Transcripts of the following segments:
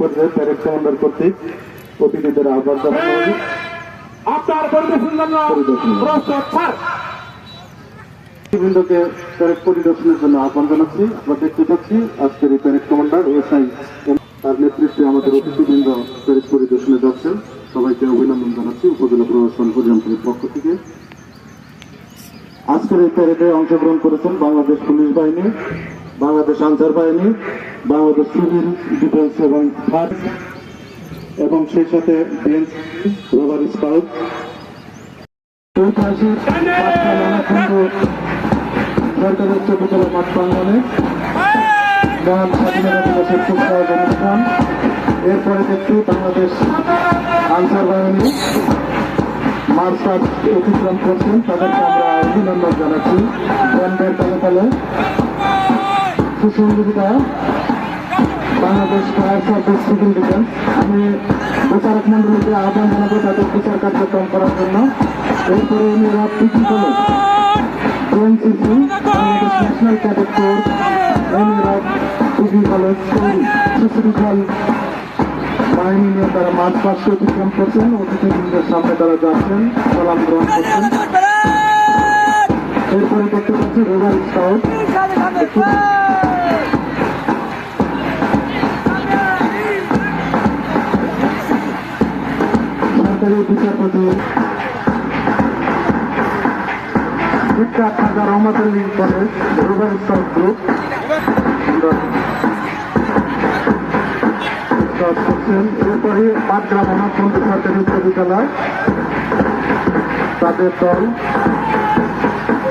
মাঝে parade commander কর্তৃক অতিথিদের আহ্বান জানানো হবে আপনার পরিবেশন জন্য প্রস্তুত স্যার। বৃন্দকে প্যারেড পরিদর্শনের জন্য আহ্বান জানাচ্ছি। আমরা দেখতে পাচ্ছি আজকের এই প্যারেড কমান্ডার এসআই তার নেতৃত্বে আমাদের অতিথিবৃন্দ প্যারেড পরিদর্শনে যাচ্ছেন। সবাইকে অভিনন্দন জানাচ্ছি উপজেলা প্রশাসন পরিযন্ত্রের পক্ষ থেকে। আজকের এই প্যারেডে অংশগ্রহণ করেছেন বাংলাদেশ পুলিশ বাহিনী। বাংলাদেশ আনসার বাহিনী, বাংলাদেশ সিভিল ডিফেন্স এবং এবং সেই সাথে রোভার স্কাউট। ঐতিহাসিক পাঠশালা সরকারি উচ্চ মাঠ প্রাঙ্গনে অনুষ্ঠান এরপরে দেখছি বাংলাদেশ আনসার বাহিনী মার্চ অতিক্রম করছেন তাদেরকে আমরা অভিনন্দন জানাচ্ছি ব্যান্ডের তালে তালে সুসংযোগিতা Bangladesh fire service civil defence আমি বিচারক মন্ডলীকে আহ্বান জানাব তাদের বিচার কার্যক্রম করার জন্য। এরপরে আমি রাত PT college NCC, Bangladesh national cadet corps এমএরাব degree college তৈরি সুশৃঙ্খল বাহিনী নিয়ে তারা মাঠ পাশে অতিক্রম করছেন, অতিথিবৃন্দের সামনে তারা যাচ্ছেন সালাম গ্রহণ করছেন। রোভার স্কাউট সরকারি বিচারপতি শিক্ষা Khaja college rover scout group এরপরে পাটগ্রাম অনাথবন্ধু সরকারি বিদ্যালয় তাদের দল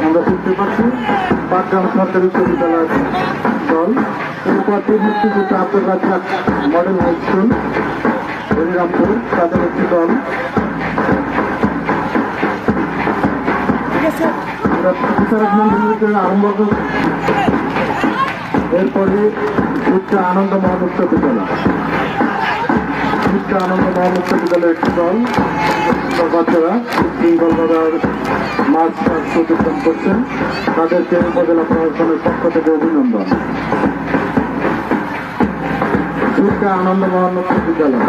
আমরা দেখতে পাচ্ছি পাটগ্রাম সরকারি উচ্চ বিদ্যালয়ের দল। এরপর তিন মুক্তিযুদ্ধ Abdul Razzak model high school Harirampur তাদের একটি দল। আমরা বিচারক মন্ডলীতে আরম্ভ এরপরে উচ্চ আনন্দ মহান উচ্চ বিদ্যালয়। উচ্চ আনন্দ একটি দল বাচ্চারা শৃঙ্খলভাবে মার্চ পাস্ট অতিক্রম করছেন। তাদেরকে উপজেলা প্রশাসনের পক্ষ থেকে অভিনন্দন। শিক্ষা আনন্দ মহান বিদ্যালয়।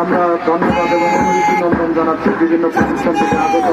আমরা ধন্যবাদ এবং অভিনন্দন জানাচ্ছি। বিভিন্ন প্রতিষ্ঠান থেকে আগত